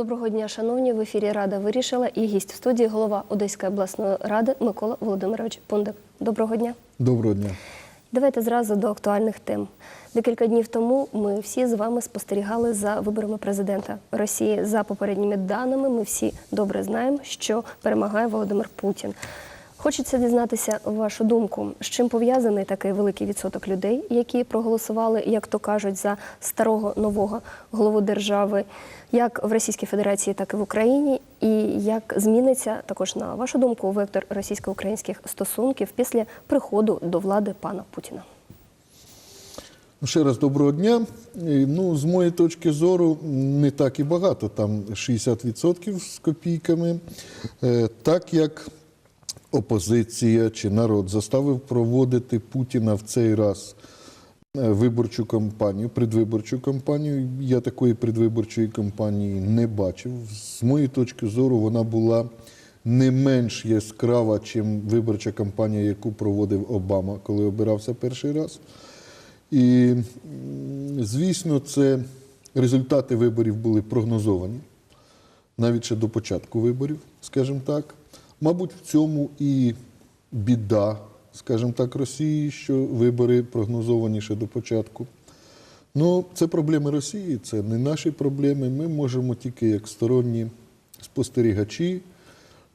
Доброго дня, шановні. В ефірі Рада вирішила і гість в студії голова Одеської обласної ради Микола Володимирович Пундик. Доброго дня. Доброго дня. Давайте зразу до актуальних тем. Декілька днів тому ми всі з вами спостерігали за виборами президента Росії. За попередніми даними, ми всі добре знаємо, що перемагає Володимир Путін. Хочеться дізнатися вашу думку, з чим пов'язаний такий великий відсоток людей, які проголосували, як то кажуть, за старого нового голову держави, як в Російській Федерації, так і в Україні, і як зміниться також на вашу думку вектор російсько-українських стосунків після приходу до влади пана Путіна. Ну, Ще раз доброго дня. Ну, з моєї точки зору, не так і багато, там 60% з копійками. Е, Так як опозиція чи народ заставив проводити Путіна в цей раз е, виборчу кампанію, предвиборчу кампанію. Я такої предвиборчої кампанії не бачив. З моєї точки зору, вона була не менш яскрава, чим виборча кампанія, яку проводив Обама, коли обирався перший раз. І, звісно, це результати виборів були прогнозовані навіть ще до початку виборів, скажімо так. Мабуть, в цьому і біда, скажімо так, Росії, що вибори прогнозовані ще до початку. Ну, це проблеми Росії, це не наші проблеми. Ми можемо тільки як сторонні спостерігачі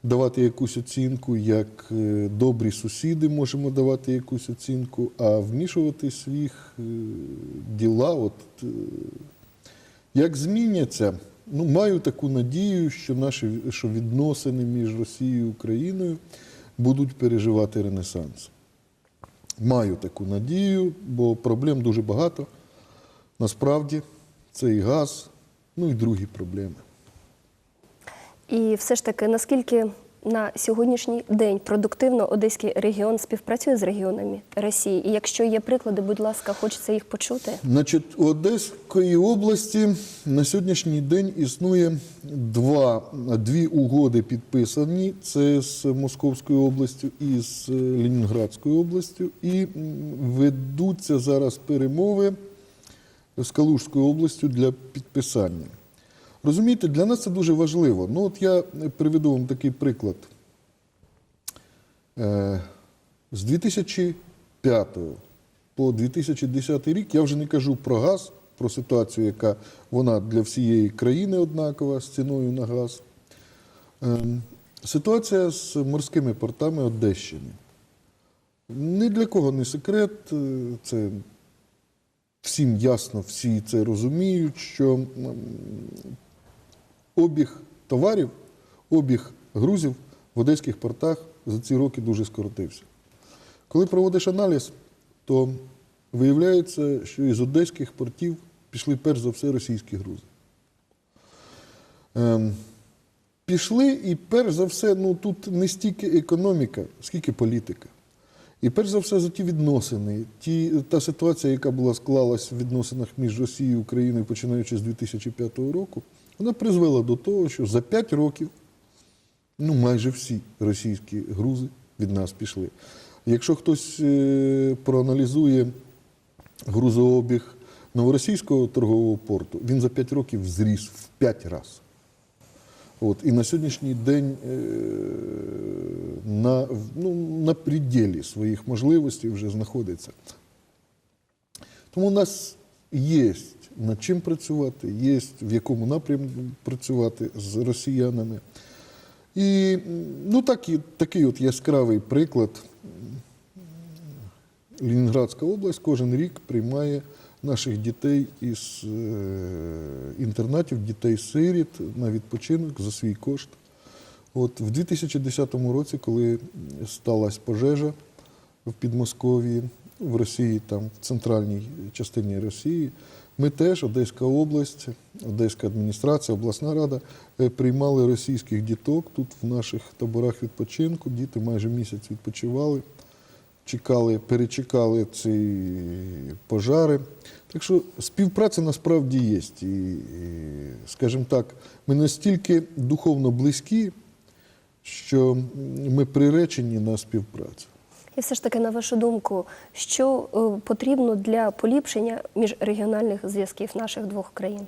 давати якусь оцінку, як е, добрі сусіди можемо давати якусь оцінку, а вмішуватись в е, діла, от е, як зміняться, ну маю таку надію, що наші що відносини між Росією і Україною будуть переживати ренесанс. Маю таку надію, бо проблем дуже багато. Насправді це і газ, ну і другі проблеми. І все ж таки, наскільки на сьогоднішній день продуктивно Одеський регіон співпрацює з регіонами Росії? І якщо є приклади, будь ласка, хочеться їх почути. Значить, у Одеської області на сьогоднішній день існує два, дві угоди підписані. Це з Московською областю і з Ленінградською областю. І ведуться зараз перемови з Калужською областю для підписання. Розумієте, для нас це дуже важливо. Ну, от я приведу вам такий приклад. Е, З 2005 по 2010 рік я вже не кажу про газ, про ситуацію, яка вона для всієї країни однакова з ціною на газ. Ем, Ситуація з морськими портами Одещини. Ні для кого не секрет, е, це всім ясно, всі це розуміють, що обіг товарів, обіг грузів в одеських портах за ці роки дуже скоротився. Коли проводиш аналіз, то виявляється, що із одеських портів пішли перш за все російські грузи. Ем, пішли і перш за все, ну тут не стільки економіка, скільки політика. І перш за все за ті відносини, ті, та ситуація, яка була склалась в відносинах між Росією і Україною, починаючи з 2005 року, вона призвела до того, що за 5 років ну, майже всі російські грузи від нас пішли. Якщо хтось е, проаналізує грузообіг новоросійського торгового порту, він за 5 років зріс в 5 разів. От, і на сьогоднішній день е, на, ну, на пределі своїх можливостей вже знаходиться. Тому у нас є над чим працювати, є в якому напрямку працювати з росіянами. І ну, так, такий от яскравий приклад. Ленінградська область кожен рік приймає наших дітей із е, інтернатів, дітей-сиріт на відпочинок за свій кошт. От в 2010 році, коли сталася пожежа в Підмосков'ї, в Росії, там в центральній частині Росії, ми теж, Одеська область, Одеська адміністрація, обласна рада, е, приймали російських діток тут в наших таборах відпочинку. Діти майже місяць відпочивали чекали, перечекали ці пожари. Так що співпраця насправді є. І, скажімо так, ми настільки духовно близькі, що ми приречені на співпрацю. І все ж таки, на вашу думку, що е, потрібно для поліпшення міжрегіональних зв'язків наших двох країн?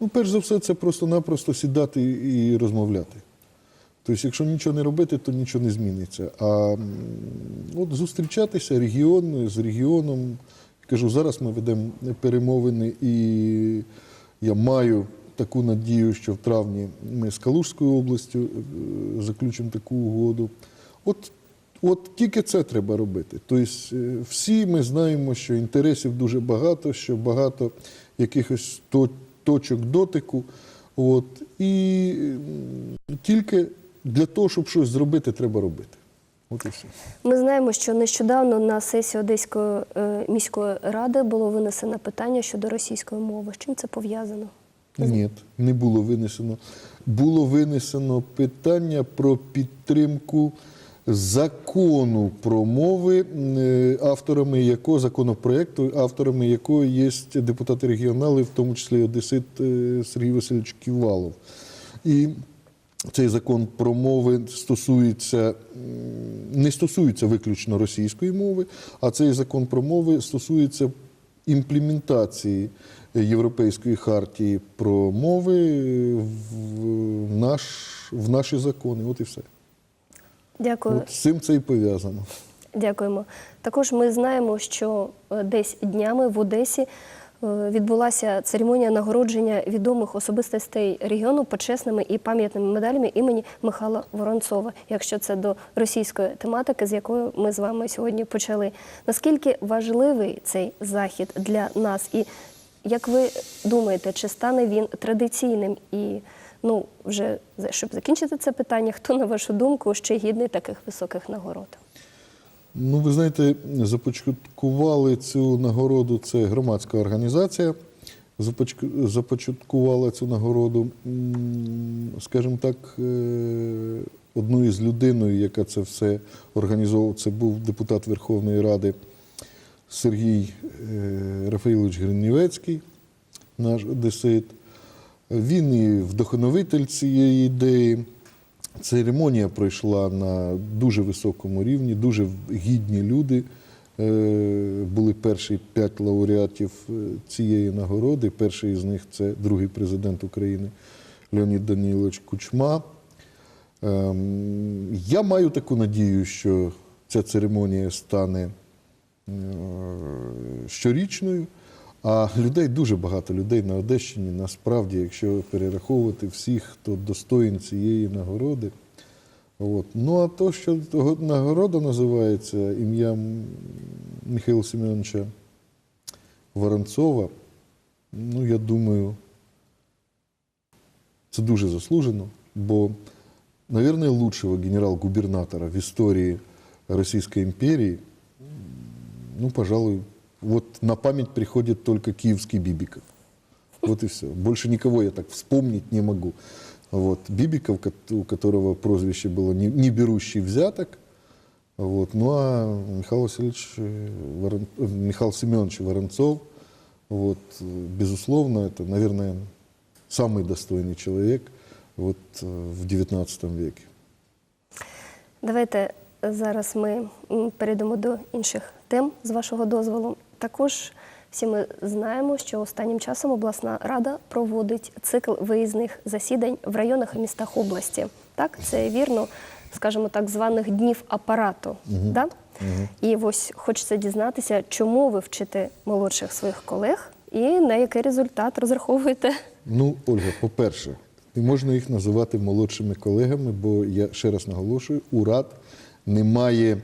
Ну, перш за все, це просто-напросто сідати і розмовляти. Тобто, якщо нічого не робити, то нічого не зміниться. А от зустрічатися регіон з регіоном. Кажу, зараз ми ведемо перемовини, і я маю таку надію, що в травні ми з Калужською областю е, заключимо таку угоду. От, от тільки це треба робити. Тобто, е, всі ми знаємо, що інтересів дуже багато, що багато якихось точок дотику. От, і тільки для того, щоб щось зробити, треба робити. От і все. Ми знаємо, що нещодавно на сесії Одеської е, міської ради було винесено питання щодо російської мови. З чим це пов'язано? Ні, не було винесено. Було винесено питання про підтримку закону про мови, е, авторами якого законопроекту, авторами якого є депутати регіонали, в тому числі одесит е, Сергій Васильович Ківалов. І цей закон про мови стосується не стосується виключно російської мови, а цей закон про мови стосується імплементації Європейської хартії про мови в, наш, в наші закони. От і все. Дякую. От з цим це і пов'язано. Дякуємо. Також ми знаємо, що е, десь днями в Одесі е, відбулася церемонія нагородження відомих особистостей регіону почесними і пам'ятними медалями імені Михайла Воронцова, якщо це до російської тематики, з якою ми з вами сьогодні почали. Наскільки важливий цей захід для нас? І як ви думаєте, чи стане він традиційним і ну вже щоб закінчити це питання, хто на вашу думку ще гідний таких високих нагород? Ну, ви знаєте, започаткували цю нагороду. Це громадська організація. Започаткувала цю нагороду, скажімо так, е, одною з людиною, яка це все організовував, це був депутат Верховної Ради Сергій е, Рафаїлович Гринівецький, наш одесит. Він і вдохновитель цієї ідеї. Церемонія пройшла на дуже високому рівні, дуже гідні люди. Е, Були перші п'ять лауреатів е, цієї нагороди. Перший з них це другий президент України Леонід Данілович Кучма. Ем, Я маю таку надію, що ця церемонія стане е, щорічною. А людей дуже багато людей на Одещині. Насправді, якщо перераховувати всіх, хто достоїн цієї нагороди. От. Ну а то, що нагорода називається ім'ям Михайла Семеновича Воронцова, ну я думаю, це дуже заслужено, бо, наверное, лучшего генерал-губернатора в истории Российской империи, ну, пожалуй, вот на память приходит только киевский Бибиков. Вот и все. Больше никого я так вспомнить не могу. Вот. Бибиков, у которого прозвище было «не, не берущий взяток», вот. ну а Михаил Васильевич, э, Ворон- э, Михаил Семенович Воронцов, вот, безусловно, это, наверное, самый достойный человек вот, э, в XIX веке. Давайте зараз ми перейдемо до інших тем з вашого дозволу. Також всі ми знаємо, що останнім часом обласна рада проводить цикл виїзних засідань в районах і містах області. Так, це вірно, скажімо так, званих днів апарату. Да? І ось хочеться дізнатися, чому ви вчите молодших своїх колег і на який результат розраховуєте. Ну, Ольга, по-перше, не можна їх називати молодшими колегами, бо я ще раз наголошую, у рад немає е,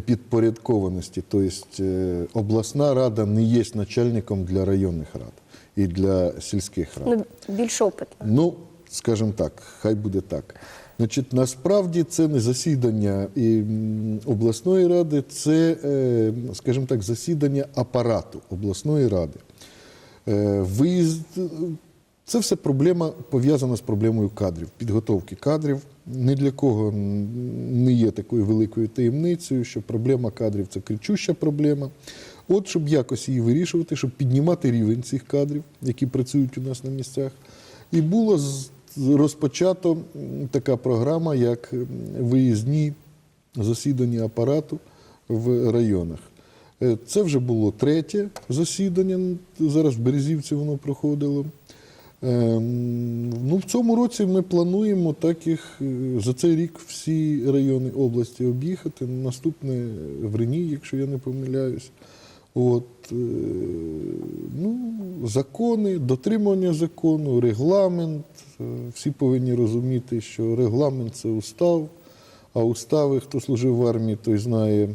підпорядкованості. Тобто е, обласна рада не є начальником для районних рад і для сільських рад. Ну, більш опитно. Ну, скажімо так, хай буде так. Значить, насправді це не засідання і, обласної ради, це, е, скажімо так, засідання апарату обласної ради. Е, Виїзд, це все проблема пов'язана з проблемою кадрів, підготовки кадрів. Ні для кого не є такою великою таємницею, що проблема кадрів це кричуща проблема. От щоб якось її вирішувати, щоб піднімати рівень цих кадрів, які працюють у нас на місцях. І було розпочато така програма, як виїзні засідання апарату в районах. Е, Це вже було третє засідання. Зараз в Березівці воно проходило. Ем, Ну, в цьому році ми плануємо так їх е, за цей рік всі райони області об'їхати. Наступне в Рені, якщо я не помиляюсь. От, е, ну, закони, дотримання закону, регламент. Е, Всі повинні розуміти, що регламент це устав, а устави, хто служив в армії, той знає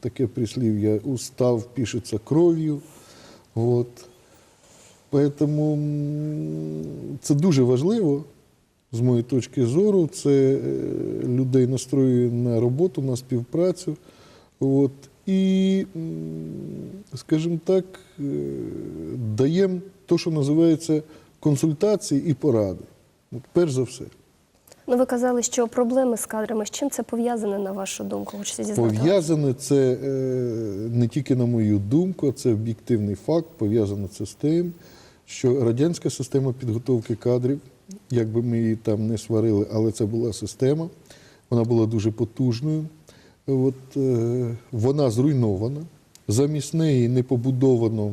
таке прислів'я, устав пишеться кров'ю. От. Поэтому це дуже важливо, з моєї точки зору. Це е, людей настроює на роботу, на співпрацю. От. І, скажімо так, е, даємо те, що називається консультації і поради. От, перш за все. Ну, ви казали, що проблеми з кадрами. З чим це пов'язане, на вашу думку? Пов'язане це е, не тільки на мою думку, це об'єктивний факт. Пов'язане це з тим, що радянська система підготовки кадрів, як би ми її там не сварили, але це була система, вона була дуже потужною. От, е, вона зруйнована, замість неї не побудовано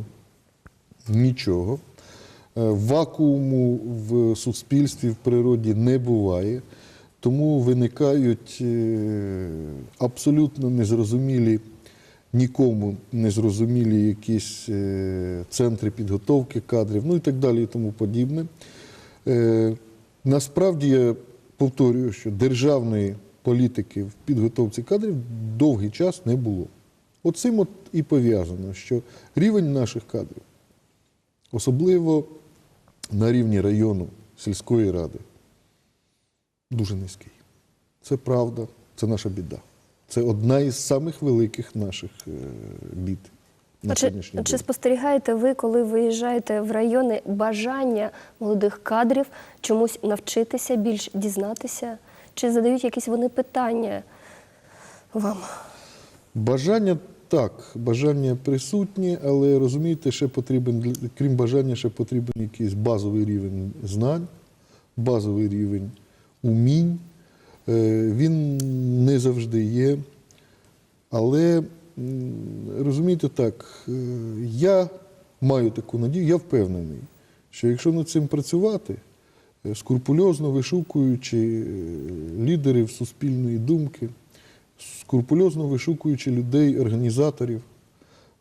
нічого. Е, Вакууму в суспільстві, в природі не буває, тому виникають е, абсолютно незрозумілі, нікому незрозумілі якісь е, центри підготовки кадрів, ну і так далі, і тому подібне. Насправді я повторюю, що державної політики в підготовці кадрів довгий час не було. Оцим от і пов'язано, що рівень наших кадрів особливо на рівні району сільської ради, дуже низький. Це правда, це наша біда. Це одна із самих великих наших е, бід на чи, чи спостерігаєте ви, коли виїжджаєте в райони бажання молодих кадрів чомусь навчитися, більш дізнатися? Чи задають якісь вони питання вам? Бажання так, бажання присутні, але розумієте, ще потрібен, крім бажання, ще потрібен якийсь базовий рівень знань, базовий рівень умінь. Е, Він не завжди є. Але розумієте так, е, я маю таку надію, я впевнений, що якщо над цим працювати, е, скрупульозно вишукуючи лідерів суспільної думки, скрупульозно вишукуючи людей, організаторів,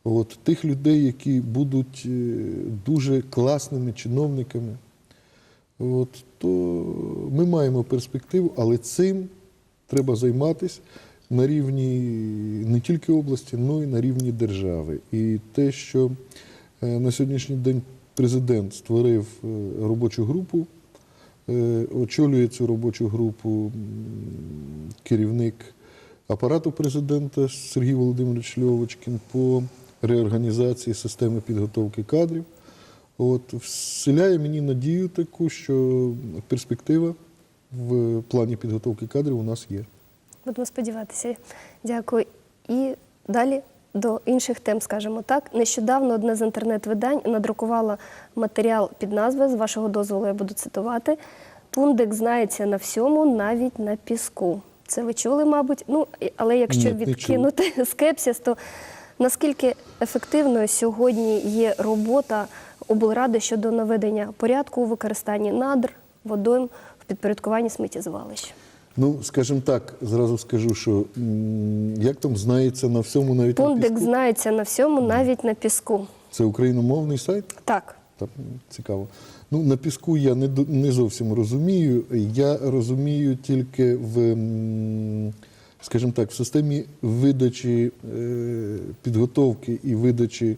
от, тих людей, які будуть е, дуже класними чиновниками, от, то ми маємо перспективу, але цим треба займатися на рівні не тільки області, але й на рівні держави. І те, що е, на сьогоднішній день президент створив е, робочу групу, очолює цю робочу групу керівник апарату президента Сергій Володимирович Льовочкін по реорганізації системи підготовки кадрів. От, вселяє мені надію таку, що перспектива в плані підготовки кадрів у нас є. Будемо сподіватися. Дякую. І далі до інших тем, скажімо так. Нещодавно одне з інтернет-видань надрукувало матеріал під назвою, з вашого дозволу я буду цитувати. Пундик знається на всьому, навіть на піску. Це ви чули, мабуть. Ну, але якщо Ні, не відкинути скепсис, то наскільки ефективною сьогодні є робота облради щодо наведення порядку у використанні надр, водойм в підпорядкуванні сміттєзвалищ? Ну, скажімо так, зразу скажу, що як там знається на всьому навіть на Пундик піску? знається на всьому, навіть на піску. Це україномовний сайт? Так. Так, цікаво. Ну, на піску я не, не зовсім розумію. Я розумію тільки в, скажімо так, в системі видачі е, підготовки і видачі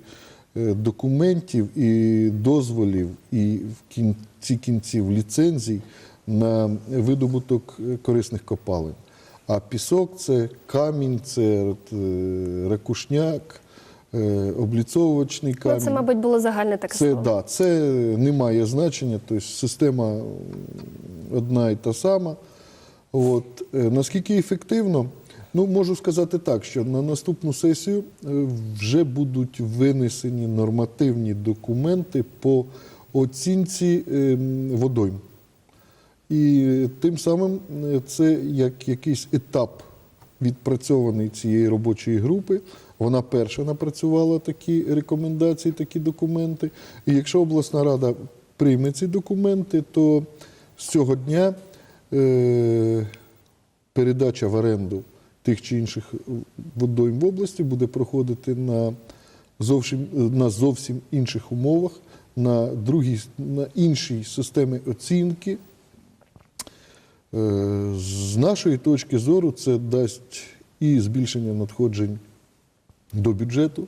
е, документів і дозволів, і в кінці кінців ліцензій на видобуток е, корисних копалин. А пісок це камінь, це ракушняк, е, обліцовувачний Ну, це, мабуть, було загальне таке Це слово. да, це не має значення, тобто система одна і та сама. От. Е, Наскільки ефективно? Ну, можу сказати так, що на наступну сесію е, вже будуть винесені нормативні документи по оцінці водойм. І тим самим це як якийсь етап відпрацьований цієї робочої групи. Вона перша напрацювала такі рекомендації, такі документи. І якщо обласна рада прийме ці документи, то з цього дня е, передача в оренду тих чи інших водойм в області буде проходити на зовсім, на зовсім інших умовах, на, другій, на іншій системі оцінки. Е, З нашої точки зору, це дасть і збільшення надходжень до бюджету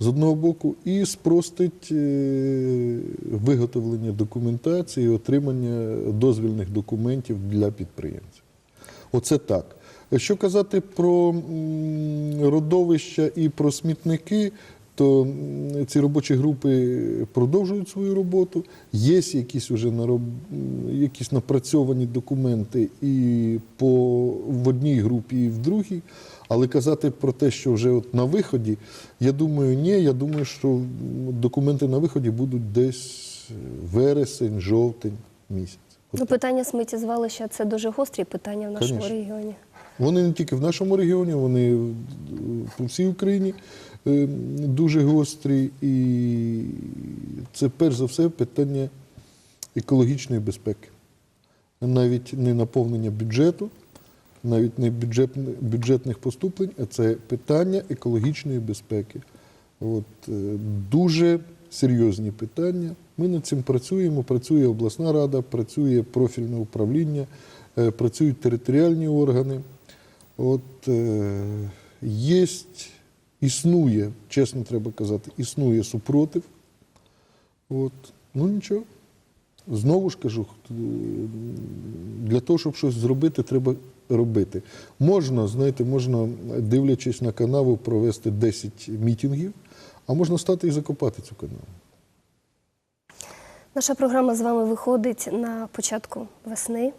з одного боку, і спростить е, виготовлення документації, отримання дозвільних документів для підприємців. Оце так. Що казати про родовища і про смітники, то ці робочі групи продовжують свою роботу. Є якісь уже нароб... якісь напрацьовані документи і по в одній групі, і в другій. Але казати про те, що вже от на виході, я думаю, ні. Я думаю, що документи на виході будуть десь вересень, жовтень місяць. От Ну, питання сміттєзвалища це дуже гострі питання в нашому Конечно. регіоні. Вони не тільки в нашому регіоні, вони е, по всій Україні е, дуже гострі. І це перш за все питання екологічної безпеки. Навіть не наповнення бюджету, навіть не бюджетних поступлень, а це питання екологічної безпеки. От, е, дуже серйозні питання. Ми над цим працюємо. Працює обласна рада, працює профільне управління, е, працюють територіальні органи. От е, є, існує, чесно треба казати, існує супротив. От, ну нічого. Знову ж кажу, для того, щоб щось зробити, треба робити. Можна, знаєте, можна, дивлячись на канаву, провести 10 мітингів, а можна стати і закопати цю канаву. Наша програма з вами виходить на початку весни.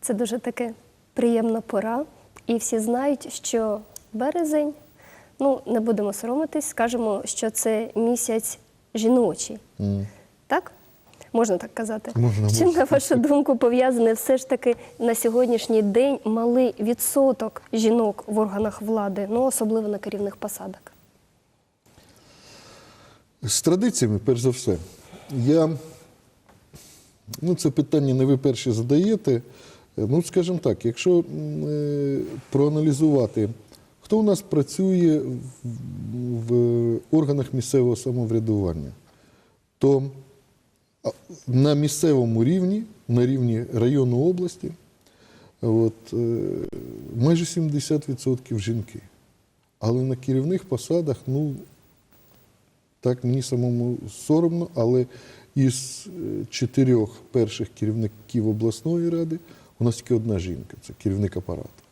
Це дуже таке приємна пора. І всі знають, що березень, ну не будемо соромитись, скажемо, що це місяць жіночий. Так? Можна так казати? Можна, Чим, можна. на вашу думку, пов'язане все ж таки на сьогоднішній день малий відсоток жінок в органах влади, ну особливо на керівних посадах? З традиціями, перш за все, я, ну це питання не ви перші задаєте. Ну, скажімо так, якщо е, проаналізувати, хто у нас працює в, органах місцевого самоврядування, то на місцевому рівні, на рівні району області, от, е, майже 70% жінки. Але на керівних посадах, ну, так, мені самому соромно, але із е, чотирьох перших керівників обласної ради у нас тільки одна жінка це керівник апарату.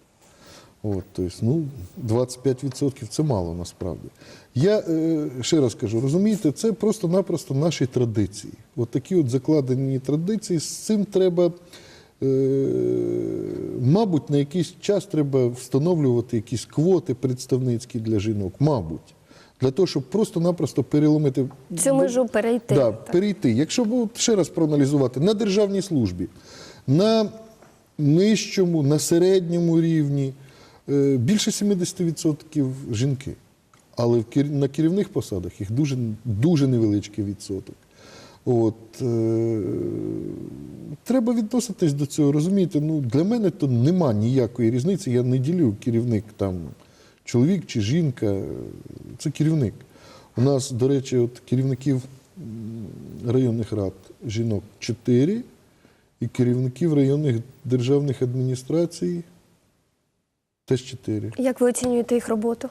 От, тобто, ну, 25% це мало насправді. Я е, ще раз кажу, розумієте, це просто-напросто наші традиції. От такі от закладені традиції, з цим треба, е, мабуть, на якийсь час треба встановлювати якісь квоти представницькі для жінок, мабуть. Для того, щоб просто-напросто переломити Цю межу перейти. Да, Так. перейти. Якщо от ще раз проаналізувати на державній службі, на нижчому, на середньому рівні більше 70% жінки. Але на керівних посадах їх дуже, дуже невеличкий відсоток. От, е, треба відноситись до цього, розумієте, ну, для мене то нема ніякої різниці. Я не ділю керівник там чоловік чи жінка. Це керівник. У нас, до речі, от керівників районних рад жінок 4 і керівників районних державних адміністрацій теж 4. Як ви оцінюєте їх роботу?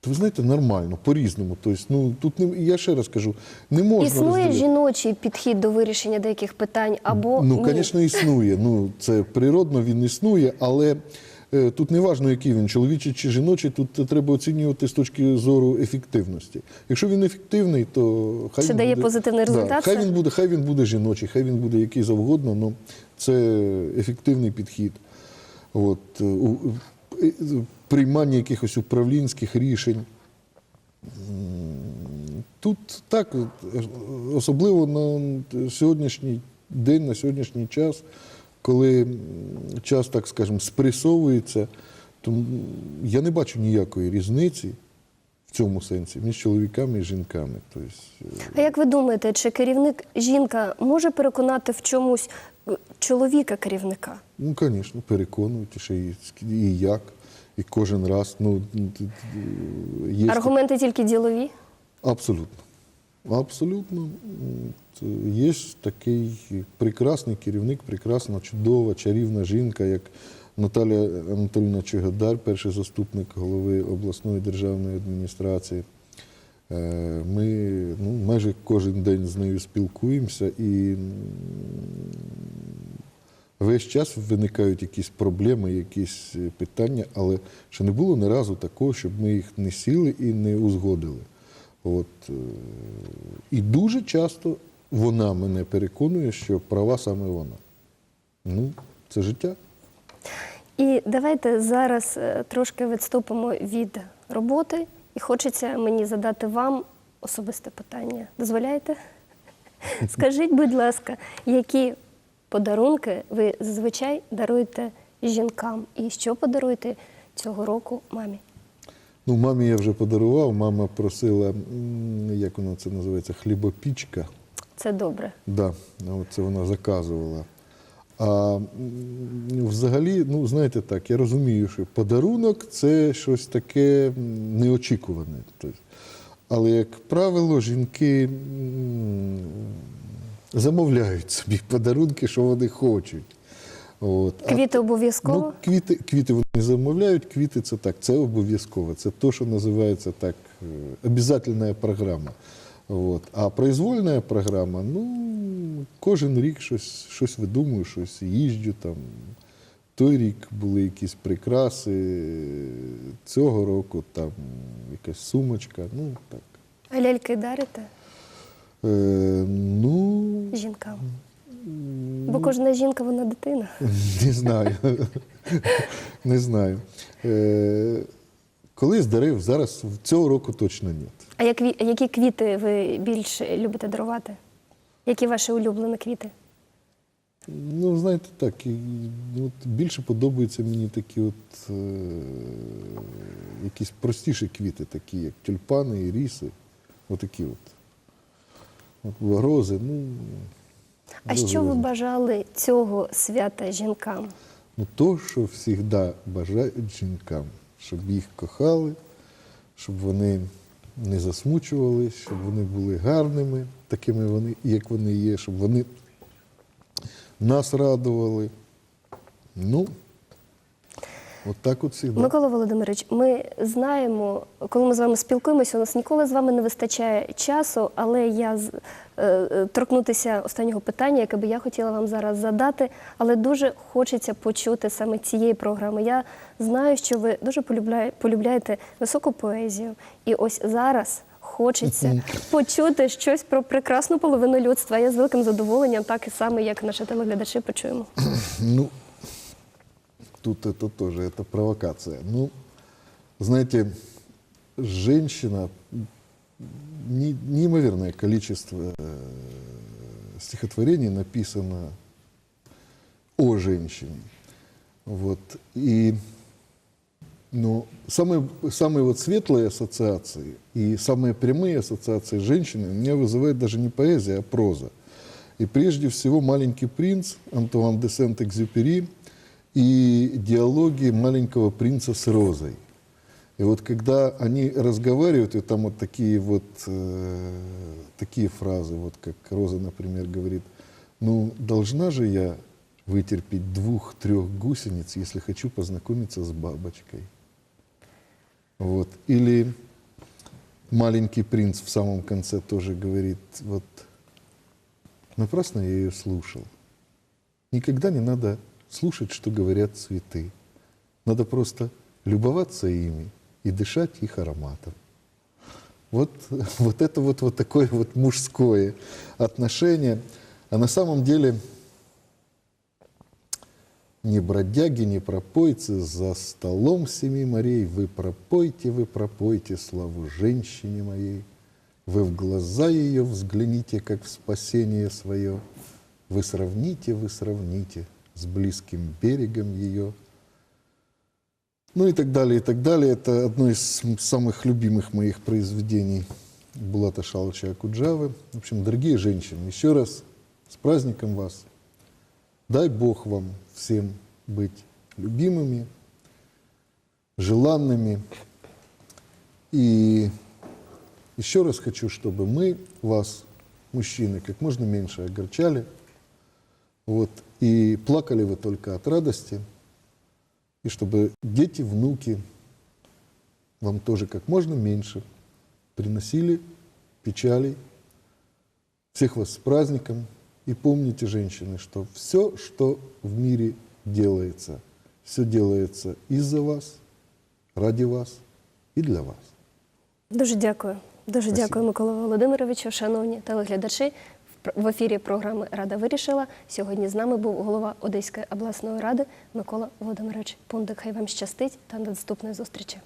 То ви знаєте, нормально, по-різному. Тобто, ну, тут не, я ще раз кажу, не можна Існує розділяти. жіночий підхід до вирішення деяких питань або Ну, звісно, існує. Ну, це природно, він існує, але е, тут не важливо, який він, чоловічий чи жіночий, тут треба оцінювати з точки зору ефективності. Якщо він ефективний, то хай Чи він дає буде, позитивний результат Да, хай він буде, хай він буде жіночий, хай він буде який завгодно, але це ефективний підхід. От, е, у- приймання якихось управлінських рішень. Тут так, особливо на сьогоднішній день, на сьогоднішній час, коли час, так скажемо, спресовується, то я не бачу ніякої різниці в цьому сенсі, між чоловіками і жінками. Тобто, е, А як ви думаєте, чи керівник жінка може переконати в чомусь е, чоловіка керівника? Ну, звісно, переконують, і ще і, і як, і кожен раз. Ну, є Аргументи тільки ділові? Абсолютно. Абсолютно. Є такий прекрасний керівник, прекрасна, чудова, чарівна жінка, як Наталя Анатольовна Чигадар, перший заступник голови обласної державної адміністрації. Е, Ми ну, майже кожен день з нею спілкуємося і весь час виникають якісь проблеми, якісь питання, але ще не було ні разу такого, щоб ми їх не сіли і не узгодили. От, е, і дуже часто вона мене переконує, що права саме вона. Ну, це життя. І давайте зараз е, трошки відступимо від роботи, і хочеться мені задати вам особисте питання. Дозволяєте? Скажіть, будь ласка, які подарунки ви зазвичай даруєте жінкам, і що подаруєте цього року мамі? Ну, мамі я вже подарував. Мама просила, як вона це називається, хлібопічка. Це добре. Да, це вона заказувала. А взагалі, ну знаєте так, я розумію, що подарунок це щось таке неочікуване. Тобто, але, як правило, жінки замовляють собі подарунки, що вони хочуть. От. Квіти обов'язково? Ну, квіти, квіти вони замовляють, квіти це так, це обов'язково. Це те, що називається так, е, обов'язательна програма. От. А произвольна програма, ну, кожен рік щось, щось видумую, щось їжджу там. Той рік були якісь прикраси, цього року там якась сумочка. Ну, так. А ляльки дарите Е, ну, жінкам? Бо кожна жінка вона дитина. Не знаю. Не знаю. Е, Колись дарив, зараз цього року точно ні. А як, які квіти ви більше любите дарувати? Які ваші улюблені квіти? Ну, знаєте, так, от більше подобаються мені такі от е, якісь простіші квіти, такі як тюльпани і ріси. Отакі от. От рози, ну. А що ви бажали цього свята жінкам? Ну, то, що завжди бажають жінкам, щоб їх кохали, щоб вони не засмучували, щоб вони були гарними, такими вони, як вони є, щоб вони нас радували. Ну, от так от завжди. Микола Володимирович, ми знаємо, коли ми з вами спілкуємося, у нас ніколи з вами не вистачає часу, але я торкнутися останнього питання, яке би я хотіла вам зараз задати, але дуже хочеться почути саме цієї програми. Я знаю, що ви дуже полюбляєте високу поезію, і ось зараз. Хочеться почути щось про прекрасну половину людства. Я з великим задоволенням, так і саме, як наші телеглядачі, почуємо. Ну, тут это тоже, это провокация. Ну, знаете, женщина, не- неимоверное количество э, стихотворений написано о женщине. Вот. И ну, самые, самые вот светлые ассоциации и самые прямые ассоциации с у меня вызывает даже не поэзия, а проза. И прежде всего «Маленький принц» Антуан де Сент-Экзюпери и диалоги «Маленького принца с розой». И вот когда они разговаривают, и там вот такие вот э, такие фразы, вот как Роза, например, говорит, ну, должна же я вытерпеть двух-трех гусениц, если хочу познакомиться с бабочкой. Вот. Или маленький принц в самом конце тоже говорит, вот напрасно я ее слушал. Никогда не надо слушать, что говорят цветы. Надо просто любоваться ими и дышать их ароматом. Вот, вот это вот, вот такое вот мужское отношение. А на самом деле не бродяги, не пропойцы, за столом семи морей вы пропойте, вы пропойте славу женщине моей. Вы в глаза ее взгляните, как в спасение свое. Вы сравните, вы сравните с близким берегом ее. Ну и так далее, и так далее. Это одно из самых любимых моих произведений Булата Шалыча Акуджавы. В общем, дорогие женщины, еще раз с праздником вас. Дай Бог вам всем быть любимыми, желанными. И еще раз хочу, чтобы мы вас, мужчины, как можно меньше огорчали. Вот, и плакали вы только от радости. И чтобы дети, внуки вам тоже как можно меньше приносили печалей. Всех вас с праздником. И помните, женщины, что все, что в мире делается, все делается из-за вас, ради вас и для вас. Дуже дякую. Дуже Спасибо. дякую, Микола Володимировичу. Шановні телеглядачі. В ефірі програми Рада вирішила. Сьогодні з нами був голова Одеської обласної ради Микола Володимирович Пундик. Хай вам щастить та до наступної зустрічі.